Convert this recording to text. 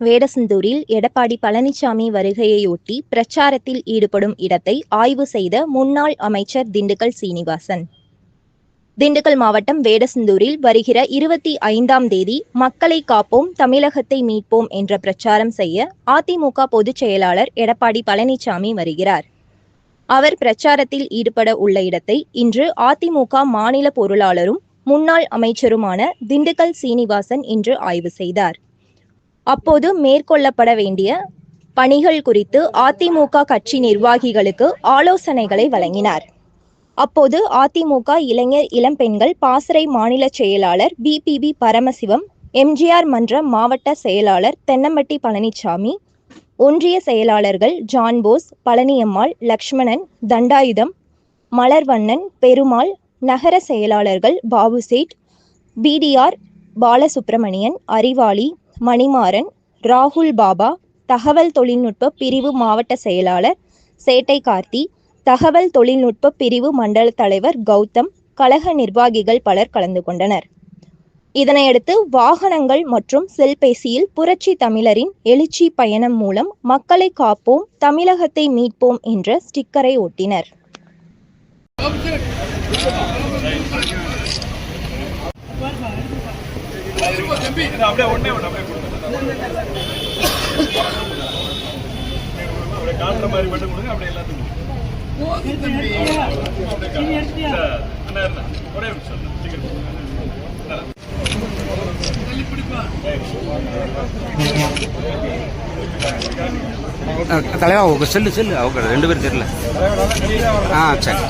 வேடசந்தூரில் எடப்பாடி பழனிசாமி வருகையையொட்டி பிரச்சாரத்தில் ஈடுபடும் இடத்தை ஆய்வு செய்த முன்னாள் அமைச்சர் திண்டுக்கல் சீனிவாசன். திண்டுக்கல் மாவட்டம் வேடசந்தூரில் வருகிற இருபத்தி ஐந்தாம் தேதி மக்களை காப்போம் தமிழகத்தை மீட்போம் என்ற பிரச்சாரம் செய்ய அதிமுக பொதுச் செயலாளர் எடப்பாடி பழனிசாமி வருகிறார். அவர் பிரச்சாரத்தில் ஈடுபட உள்ள இடத்தை இன்று அதிமுக மாநில பொருளாளரும் முன்னாள் அமைச்சருமான திண்டுக்கல் சீனிவாசன் இன்று ஆய்வு செய்தார். அப்போது மேற்கொள்ளப்பட வேண்டிய பணிகள் குறித்து அதிமுக கட்சி நிர்வாகிகளுக்கு ஆலோசனைகளை வழங்கினார். அப்போது அதிமுக இளைஞர் இளம்பெண்கள் பாசறை மாநில செயலாளர் பிபிபி பரமசிவம் எம்ஜிஆர் மன்ற மாவட்ட செயலாளர் தென்னம்பட்டி பழனிசாமி ஒன்றிய செயலாளர்கள் ஜான்போஸ் பழனியம்மாள் லக்ஷ்மணன் தண்டாயுதம் மலர்வண்ணன் பெருமாள் நகர செயலாளர்கள் பாபுசேட் பிடிஆர் பாலசுப்பிரமணியன் அறிவாளி மணிமாறன் ராகுல் பாபா தகவல் தொழில்நுட்ப பிரிவு மாவட்ட செயலாளர் சேட்டை கார்த்தி தகவல் தொழில்நுட்ப பிரிவு மண்டல தலைவர் கௌதம் கழக நிர்வாகிகள் பலர் கலந்து கொண்டனர். இதனையடுத்து வாகனங்கள் மற்றும் செல்பேசியில் புரட்சி தமிழரின் எழுச்சி பயணம் மூலம் மக்களை காப்போம் தமிழகத்தை மீட்போம் என்ற ஸ்டிக்கரை ஒட்டினர். அப்படியே ஒண்ணே ஒண்ணு அப்படியே கொடுங்க காட்டுற மாதிரி மட்டும் கொடுங்க அப்படியே எல்லாத்துக்கும் ஒரே நிமிஷம் தலைவா அவங்க செல்லு செல்லு. அவங்க ரெண்டு பேரும் தெரியல. ஆ சரி.